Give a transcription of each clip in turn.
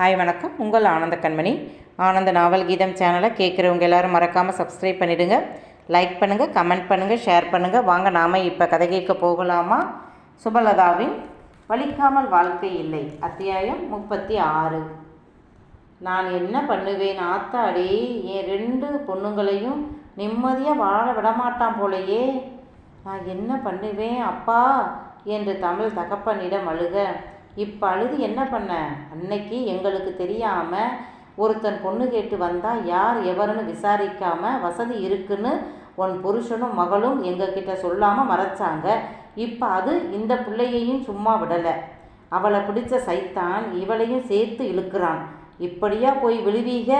Hi வணக்கம். உங்கள் ஆனந்த கண்மணி. ஆனந்த நாவல் கீதம் சேனலை கேட்குறவங்க எல்லாரும் மறக்காமல் சப்ஸ்கிரைப் பண்ணிவிடுங்க லைக் பண்ணுங்கள் கமெண்ட் பண்ணுங்கள் ஷேர் பண்ணுங்கள் வாங்க நாம் இப்போ கதை கேட்க போகலாமா? சுபலதாவின் வலிக்காமல் வாழ்க்கை இல்லை அத்தியாயம் முப்பத்தி ஆறு. நான் என்ன பண்ணுவேன் ஆத்தாடி? என் ரெண்டு பொண்ணுங்களையும் நிம்மதியாக வாழ விடமாட்டான் போலையே. நான் என்ன பண்ணுவேன் அப்பா? என்று தமிழ் தகப்பனிடம் அழுக. இப்போ அழுது என்ன பண்ண? அன்னைக்கு எங்களுக்கு தெரியாமல் ஒருத்தன் பொண்ணு கேட்டு வந்தால் யார் எவருன்னு விசாரிக்காமல் வசதி இருக்குன்னு உன் புருஷனும் மகளும் எங்ககிட்ட சொல்லாமல் மறைச்சாங்க. இப்போ அது இந்த பிள்ளையையும் சும்மா விடலை. அவளை பிடிச்ச சைத்தான் இவளையும் சேர்த்து இழுக்கிறான். இப்படியா போய் விழுவீக?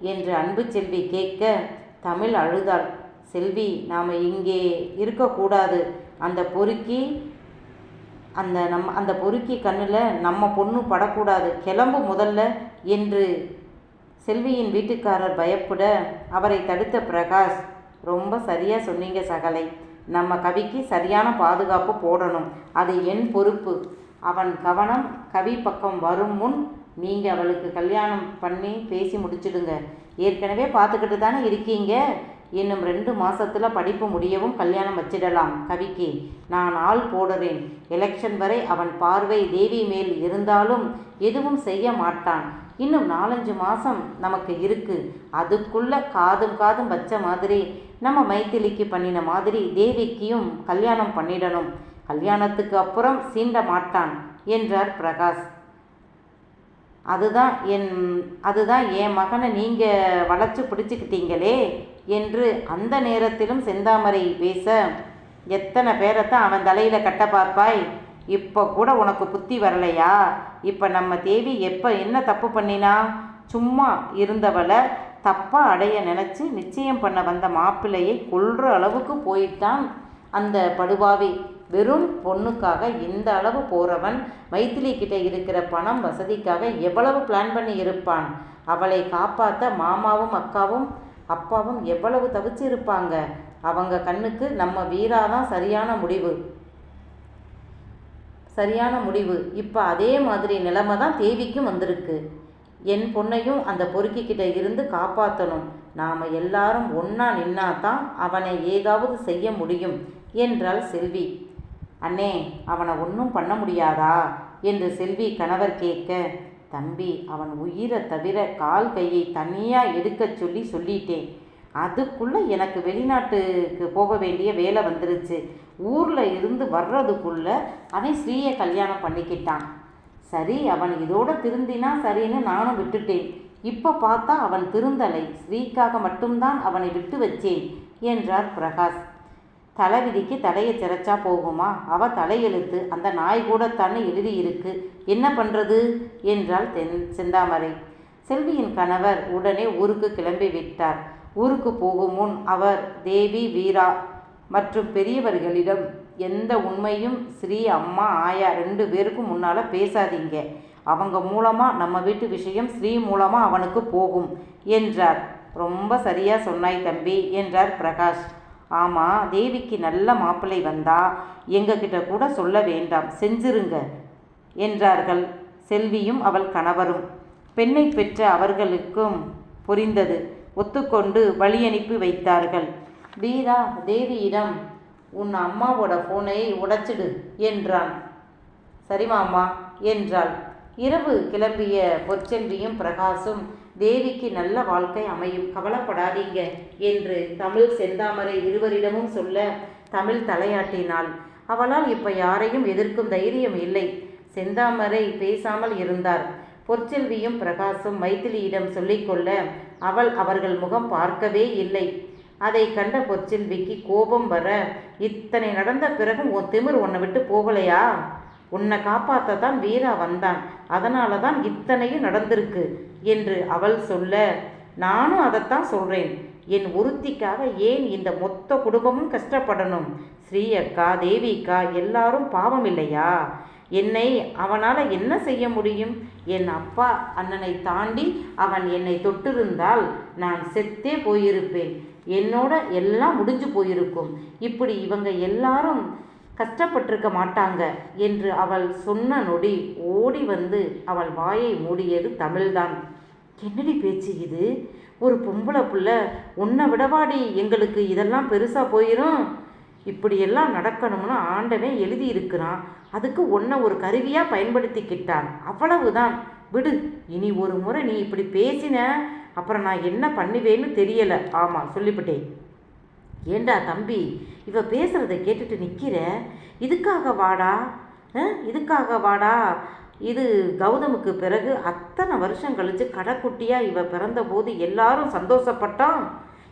என்று அன்பு செல்வி கேட்க தமிழ் அழுதாள். செல்வி நாம் இங்கே இருக்கக்கூடாது. அந்த பொறுக்கி அந்த நம்ம அந்த பொறுக்கி கண்ணில் நம்ம பொண்ணு படக்கூடாது. கிளம்பு முதல்ல என்று செல்வியின் வீட்டுக்காரர் பயப்பட அவரை தடுத்த பிரகாஷ் ரொம்ப சரியாக சொன்னீங்க சகலை. நம்ம கவிக்கு சரியான பாதுகாப்பு போடணும். அது என் பொறுப்பு. அவன் கவனம் கவி பக்கம் வரும் முன் நீங்கள் அவளுக்கு கல்யாணம் பண்ணி பேசி முடிச்சிடுங்க. ஏற்கனவே பார்த்துக்கிட்டு தானே இருக்கீங்க? இன்னும் ரெண்டு மாசத்துல படிப்பு முடியவும் கல்யாணம் வச்சிடலாம். கவிக்கு நான் ஆள் போடுறேன். எலெக்ஷன் வரை அவன் பார்வை தேவி மேல் இருந்தாலும் எதுவும் செய்ய மாட்டான். இன்னும் நாலஞ்சு மாதம் நமக்கு இருக்கு. அதுக்குள்ள காதும் காதும் வச்ச மாதிரி நம்ம மைத்திலிக்கு பண்ணின மாதிரி தேவிக்கியும் கல்யாணம் பண்ணிடணும். கல்யாணத்துக்கு அப்புறம் சீண்ட மாட்டான் என்றார் பிரகாஷ். அதுதான் என் அதுதான் என் மகனை நீங்கள் வளைச்சி பிடிச்சிக்கிட்டீங்களே என்று அந்த நேரத்திலும் செந்தாமரை பேச எத்தனை பேரைத்தான் அவன் தலையில் கட்ட பார்ப்பாய்? இப்போ கூட உனக்கு புத்தி வரலையா? இப்போ நம்ம தேவி எப்போ என்ன தப்பு பண்ணினா? சும்மா இருந்தவளை தப்பாக அடைய நினச்சி நிச்சயம் பண்ண வந்த மாப்பிள்ளையை கொல்ற அளவுக்கு போயிட்டான் அந்த படுபாவி. வெறும் பொண்ணுக்காக இந்த அளவு போகிறவன் மைத்திலி கிட்ட இருக்கிற பணம் வசதிக்காக எவ்வளவு பிளான் பண்ணி இருப்பான்? அவளை காப்பாற்ற மாமாவும் அக்காவும் அப்பாவும் எவ்வளவு தவிச்சு இருப்பாங்க? அவங்க கண்ணுக்கு நம்ம வீரா தான் சரியான முடிவு. சரியான முடிவு. இப்போ அதே மாதிரி நிலைமை தான் தேவிக்கும் வந்திருக்கு. என் பொண்ணையும் அந்த பொறுக்கிக்கிட்ட இருந்து காப்பாற்றணும் நாம் எல்லாரும் ஒன்றா நின்னா தான் அவனை ஏதாவது செய்ய முடியும் என்றாள் செல்வி. அண்ணே அவனை ஒன்றும் பண்ண முடியாதா? என்று செல்வி கணவர் கேட்க தம்பி அவன் உயிரை தவிர கால் கையை தனியாக எடுக்கச் சொல்லி சொல்லிட்டேன். அதுக்குள்ளே எனக்கு வெளிநாட்டுக்கு போக வேண்டிய வேலை வந்துருச்சு. ஊரில் இருந்து வர்றதுக்குள்ளே அவன் ஸ்ரீயை கல்யாணம் பண்ணிக்கிட்டான். சரி அவன் இதோட திருந்தினா சரின்னு நானும் விட்டுட்டேன். இப்போ பார்த்தா அவன் திருந்தலை. ஸ்ரீக்காக மட்டும்தான் அவனை விட்டு வச்சேன் என்றார் பிரகாஷ். தலைவிதிக்கு தலையை திரைச்சா போகுமா? அவ தலையெழுத்து அந்த நாய் கூட தானே எழுதியிருக்கு என்ன பண்ணுறது என்றாள் தென் செந்தாமரை. செல்வியின் கணவர் உடனே ஊருக்கு கிளம்பி விட்டார். ஊருக்கு போகும் முன் அவர் தேவி வீரா மற்றும் பெரியவர்களிடம் எந்த உண்மையும் ஸ்ரீ அம்மா ஆயா ரெண்டு பேருக்கும் முன்னால் பேசாதீங்க. அவங்க மூலமாக நம்ம வீட்டு விஷயம் ஸ்ரீ மூலமாக அவனுக்கு போகும் என்றார். ரொம்ப சரியாக சொன்னாய் தம்பி என்றார் பிரகாஷ். ஆமாம் தேவிக்கு நல்ல மாப்பிள்ளை வந்தா எங்ககிட்ட கூட சொல்ல வேண்டாம் செஞ்சிருங்க என்றார்கள். செல்வியும் அவள் கணவரும். பெண்ணை பெற்ற அவர்களுக்கும் புரிந்தது. ஒத்துக்கொண்டு வழியனுப்பி வைத்தார்கள். வீரா தேவியிடம் உன் அம்மாவோட ஃபோனை உடைச்சிடு என்றான். சரிமா அம்மா என்றாள். இரவு கிளம்பிய பொற்செல்வியும் பிரகாசும் தேவிக்கு நல்ல வாழ்க்கை அமையும் கவலைப்படாதீங்க என்று தமிழ் செந்தாமரை இருவரிடமும் சொல்ல தமிழ் தலையாட்டினாள். அவளால் இப்போ யாரையும் எதிர்க்கும் தைரியம் இல்லை. செந்தாமரை பேசாமல் இருந்தார். பொற்செல்வியும் பிரகாசும் மைத்திலியிடம் சொல்லிக்கொள்ள அவள் அவர்கள் முகம் பார்க்கவே இல்லை. அதை கண்ட பொற்செல்விக்கு கோபம் வர இத்தனை நடந்த பிறகும் உன் திமிர் உன்னை விட்டு போகலையா? உன்னை காப்பாற்ற தான் வீரா வந்தான். அதனால தான் இத்தனையும் நடந்திருக்கு என்று அவள் சொல்ல நானும் அதைத்தான் சொல்கிறேன் என் ஒருத்திக்காக ஏன் இந்த மொத்த குடும்பமும் கஷ்டப்படணும்? ஸ்ரீ அக்கா தேவிக்கா எல்லாரும் பாவம் இல்லையா? என்னை அவனால் என்ன செய்ய முடியும்? என் அப்பா அண்ணனை தாண்டி அவன் என்னை தொட்டிருந்தால் நான் செத்தே போயிருப்பேன். என்னோட எல்லாம் முடிஞ்சு போயிருக்கும். இப்படி இவங்க எல்லாரும் கஷ்டப்பட்டிருக்க மாட்டாங்க என்று அவள் சொன்ன நொடி ஓடி வந்து அவள் வாயை மூடியது தமிழ்தான். என்னடி பேச்சு இது? ஒரு பொம்பளை புள்ள உன்னை விடவாடி எங்களுக்கு இதெல்லாம் பெருசாக போயிடும் இப்படியெல்லாம் நடக்கணும்னு ஆண்டவன் எழுதியிருக்கிறான். அதுக்கு உன்னை ஒரு கருவியாக பயன்படுத்திக்கிட்டான். அவ்வளவுதான். விடு இனி ஒரு முறை நீ இப்படி பேசின அப்புறம் நான் என்ன பண்ணுவேன்னு தெரியலை. ஆமாம் சொல்லிவிட்டேன். ஏண்டா தம்பி இவ பேசுகிறத கேட்டுட்டு நிற்கிற இதுக்காக வாடா இதுக்காக வாடா. இது கௌதமுக்கு பிறகு அத்தனை வருஷம் கழிச்சு கடைக்குட்டியாக இவ பிறந்தபோது எல்லாரும் சந்தோஷப்பட்டான்?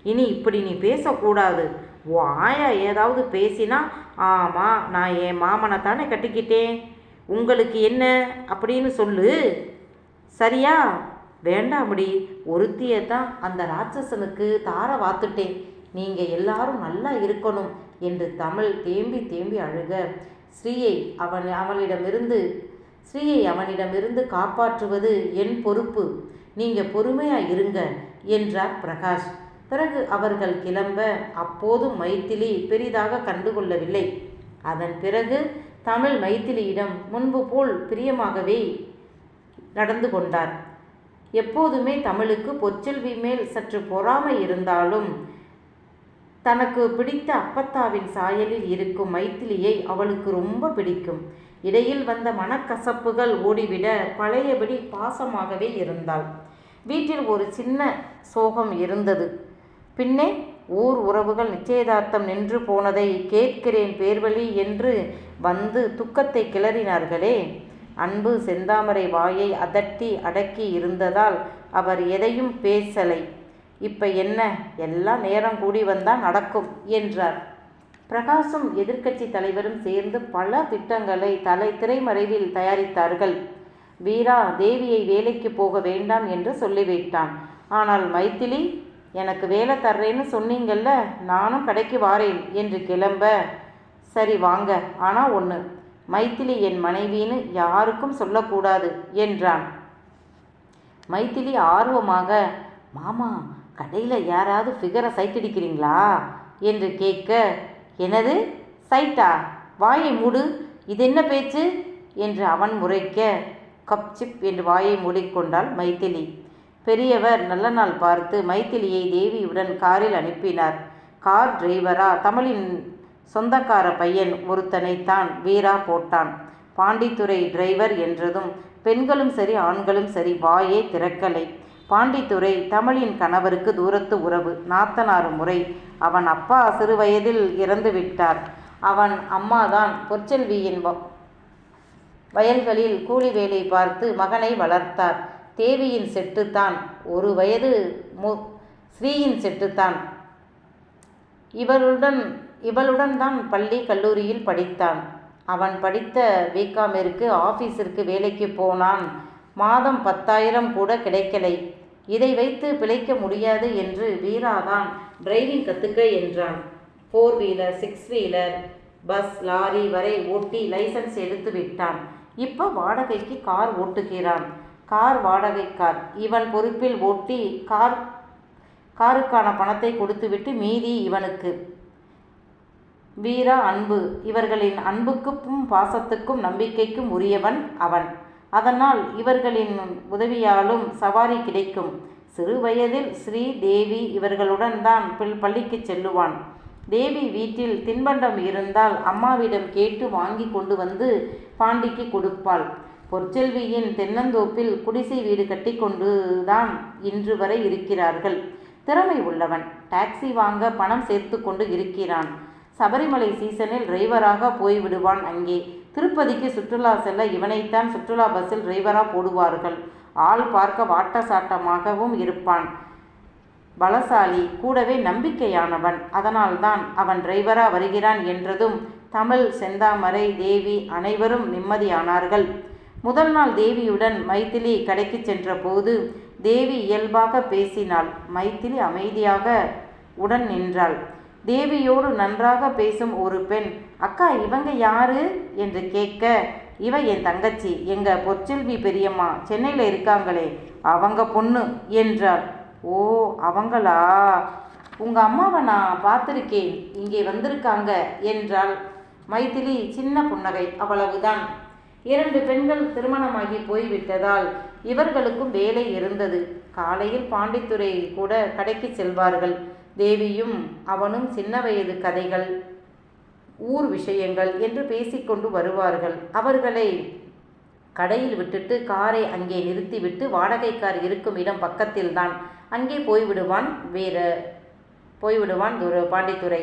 இனி இப்படி நீ பேசக்கூடாது. ஓ ஆயா ஏதாவது பேசினா ஆமாம் நான் என் மாமனை தானே கட்டிக்கிட்டேன். உங்களுக்கு என்ன? அப்படின்னு சொல்லு. சரியா? வேண்டாமடி ஒருத்தியை தான் அந்த ராட்சசனுக்கு தார வாத்துட்டேன். நீங்கள் எல்லாரும் நல்லா இருக்கணும் என்று தமிழ் தேம்பி தேம்பி அழுக. ஸ்ரீயை அவன் அவனிடமிருந்து ஸ்ரீயை அவனிடமிருந்து காப்பாற்றுவது என் பொறுப்பு. நீங்கள் பொறுமையாக இருங்க என்றார் பிரகாஷ். பிறகு அவர்கள் கிளம்ப அப்போதும் மைத்திலி பெரிதாக கண்டுகொள்ளவில்லை. அதன் பிறகு தமிழ் மைத்திலியிடம் முன்பு போல் பிரியமாகவே நடந்து கொண்டார். எப்போதுமே தமிழுக்கு பொற்செல்வி மேல் சற்று பொறாமை இருந்தாலும் தனக்கு பிடித்த அப்பத்தாவின் சாயலில் இருக்கும் மைத்திலியை அவளுக்கு ரொம்ப பிடிக்கும். இடையில் வந்த மனக்கசப்புகள் ஓடிவிட பழையபடி பாசமாகவே இருந்தாள். வீட்டில் ஒரு சின்ன சோகம் இருந்தது. பின்னே ஊர் உறவுகள் நிச்சயதார்த்தம் நின்று போனதை கேட்கிறேன் பேர்வழி என்று வந்து துக்கத்தை கிளறினார்களே. அன்பு செந்தாமரை வாயை அதட்டி அடக்கி இருந்ததால் அவர் எதையும் பேசலை. இப்போ என்ன? எல்லாம் நேரம் கூடி வந்தால் நடக்கும் என்றார். பிரகாசும் எதிர்க்கட்சி தலைவரும் சேர்ந்து பல திட்டங்களை தலை திரைமறைவில் தயாரித்தார்கள். வீரா தேவியை வேலைக்கு போக வேண்டாம் என்று சொல்லிவிட்டான் ஆனால் மைத்திலி எனக்கு வேலை தர்றேன்னு சொன்னீங்கல்ல நானும் கடைக்கு வாரேன் என்று கிளம்ப. சரி வாங்க. ஆனால் ஒன்று மைத்திலி என் மனைவின்னு யாருக்கும் சொல்லக்கூடாது என்றான். மைத்திலி ஆர்வமாக மாமா கடையில் யாராவது ஃபிகரை சைட் அடிக்கிறீங்களா? என்று கேட்க எனது சைட்டா வாயை மூடு. இது என்ன பேச்சு? என்று அவன் முறைக்க கப் சிப் என்று வாயை மூடிக்கொண்டாள் மைத்திலி. பெரியவர் நல்ல நாள் பார்த்து மைத்திலியை தேவியுடன் காரில் அனுப்பினார். கார் டிரைவரா தமிழின் சொந்தக்கார பையன் ஒருத்தனைத்தான் வீரா போட்டான். பாண்டித்துறை டிரைவர் என்றதும் பெண்களும் சரி ஆண்களும் சரி வாயே திறக்கலை. பாண்டித்துறை தமிழின் கணவருக்கு தூரத்து உறவு. நாத்தனாறு முறை. அவன் அப்பா சிறு வயதில் இறந்து விட்டார். அவன் அம்மாதான் பொற்செல்வியின் வயல்களில் கூலி வேலை பார்த்து மகனை வளர்த்தார். தேவியின் செட்டுத்தான். ஒரு வயது மு ஸ்ரீயின் செட்டுத்தான். இவளுடன் இவளுடன் தான் பள்ளி கல்லூரியில் படித்தான். அவன் படித்த பிகாமிற்கு ஆஃபீஸிற்கு வேலைக்கு போனான். மாதம் பத்தாயிரம் கூட கிடைக்கலை. இதை வைத்து பிழைக்க முடியாது என்று வீராதான் டிரைவிங் கற்றுக்க என்றான். Four wheeler six wheeler bus lorry வரை ஓட்டி லைசன்ஸ் எடுத்து விட்டான். இப்போ வாடகைக்கு கார் ஓட்டுகிறான். கார் வாடகை கார் இவன் பொறுப்பில் ஓட்டி கார் காருக்கான பணத்தை கொடுத்துவிட்டு மீதி இவனுக்கு. வீரா அன்பு. இவர்களின் அன்புக்கும் பாசத்துக்கும் நம்பிக்கைக்கும் உரியவன் அவன். அதனால் இவர்களின் உதவியாலும் சவாரி கிடைக்கும். சிறு வயதில் ஸ்ரீ தேவி இவர்களுடன் தான் பில் பள்ளிக்கு செல்லுவான். தேவி வீட்டில் தின்பண்டம் இருந்தால் அம்மாவிடம் கேட்டு வாங்கி கொண்டு வந்து பாண்டிக்கு கொடுப்பாள். பொற்செல்வியின் தென்னந்தோப்பில் குடிசை வீடு கட்டிக்கொண்டு தான் இன்று வரை இருக்கிறார்கள். திறமை உள்ளவன். டாக்ஸி வாங்க பணம் சேர்த்து கொண்டு இருக்கிறான். சபரிமலை சீசனில் டிரைவராக போய்விடுவான் அங்கே. திருப்பதிக்கு சுற்றுலா செல்ல இவனைத்தான் சுற்றுலா பஸ்ஸில் டிரைவரா போடுவார்கள். ஆள் பார்க்க வாட்டசாட்டமாகவும் இருப்பான். பலசாலி கூடவே நம்பிக்கையானவன். அதனால்தான் அவன் டிரைவரா வருகிறான் என்றதும் தமிழ் செந்தாமரை தேவி அனைவரும் நிம்மதியானார்கள். முதல் நாள் தேவியுடன் மைத்திலி கடைக்கு சென்றபோது தேவி இயல்பாக பேசினாள். மைத்திலி அமைதியாக உடன் நின்றாள். தேவியோடு நன்றாக பேசும் ஒரு பெண் அக்கா இவங்க யாரு? என்று கேட்க இவ என் தங்கச்சி எங்க பொற்செல்வி பெரியம்மா சென்னையில் இருக்காங்களே அவங்க பொண்ணு என்றாள். ஓ அவங்களா? உங்க அம்மாவை நான் பார்த்துருக்கேன் இங்கே வந்திருக்காங்க என்றாள். மைதிலி சின்ன புன்னகை அவ்வளவுதான். இரண்டு பெண்கள் திருமணமாகி போய்விட்டதால் இவர்களுக்கும் வேலை இருந்தது. காலையில் பாண்டித்துறை கூட கடைக்கு செல்வார்கள். தேவியும் அவனும் சின்ன வயது கதைகள் ஊர் விஷயங்கள் என்று பேசிக்கொண்டு வருவார்கள். அவர்களை கடையில் விட்டுட்டு காரை அங்கே நிறுத்திவிட்டு வாடகைக்கார் இருக்கும் இடம் பக்கத்தில்தான். அங்கே போய்விடுவான் வீர போய்விடுவான் துரு பாண்டித்துறை.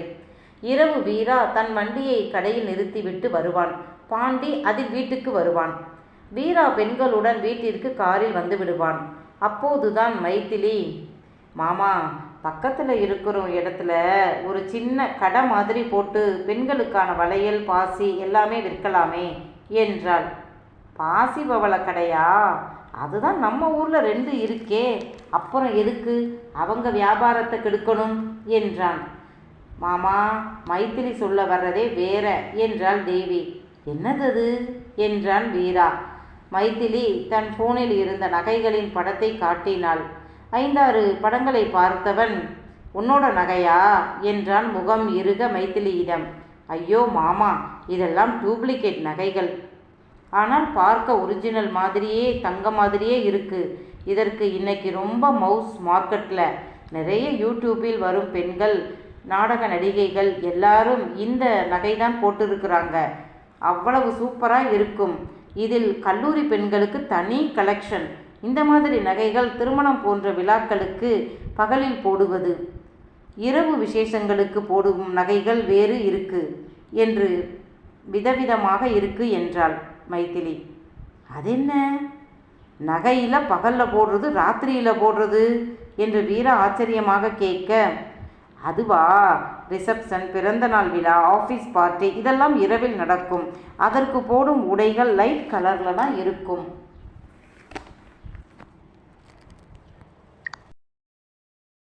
இரவு வீரா தன் வண்டியை கடையில் நிறுத்திவிட்டு வருவான். பாண்டி அதில் வீட்டுக்கு வருவான். வீரா பெண்களுடன் வீட்டிற்கு காரில் வந்து விடுவான். அப்போதுதான் மைத்திலி மாமா பக்கத்தில் இருக்கிற இடத்துல ஒரு சின்ன கடை மாதிரி போட்டு பெண்களுக்கான வளையல் பாசி எல்லாமே விற்கலாமே என்றாள். பாசி பவள கடையா? அதுதான் நம்ம ஊரில் ரெண்டு இருக்கே. அப்புறம் எதுக்கு? அவங்க வியாபாரத்தை கெடுக்கணும் என்றான். மாமா மைத்திரி சொல்ல வர்றதே வேற என்றாள் தேவி. என்னதது என்றான் வீரா. மைத்திலி தன் ஃபோனில் இருந்த நகைகளின் படத்தை காட்டினாள். ஐந்தாறு படங்களை பார்த்தவன் உன்னோட நகையா? என்றான் முகம் இருக மைத்திலியிடம். ஐயோ மாமா இதெல்லாம் டூப்ளிகேட் நகைகள். ஆனால் பார்க்க ஒரிஜினல் மாதிரியே தங்க மாதிரியே இருக்கு. இதற்கு இன்னைக்கு ரொம்ப மவுஸ் மார்க்கெட்டில் நிறைய யூடியூப்பில் வரும் பெண்கள் நாடக நடிகைகள் எல்லாரும் இந்த நகைதான் போட்டிருக்கிறாங்க. அவ்வளவு சூப்பராக இருக்கும். இதில் கல்லூரி பெண்களுக்கு தனி கலெக்ஷன் இந்த மாதிரி நகைகள் திருமணம் போன்ற விழாக்களுக்கு பகலில் போடுவது. இரவு விசேஷங்களுக்கு போடும் நகைகள் வேறு இருக்கு என்று விதவிதமாக இருக்கு என்றாள் மைதிலி. அதென்ன? நகையில் பகலில் போடுறது ராத்திரியில் போடுறது என்று வீரா ஆச்சரியமாக கேட்க அதுவா? ரிசப்ஷன் பிறந்தநாள் விழா ஆஃபீஸ் பார்ட்டி இதெல்லாம் இரவில் நடக்கும். அதற்கு போடும் உடைகள் லைட் கலரில் தான் இருக்கும்.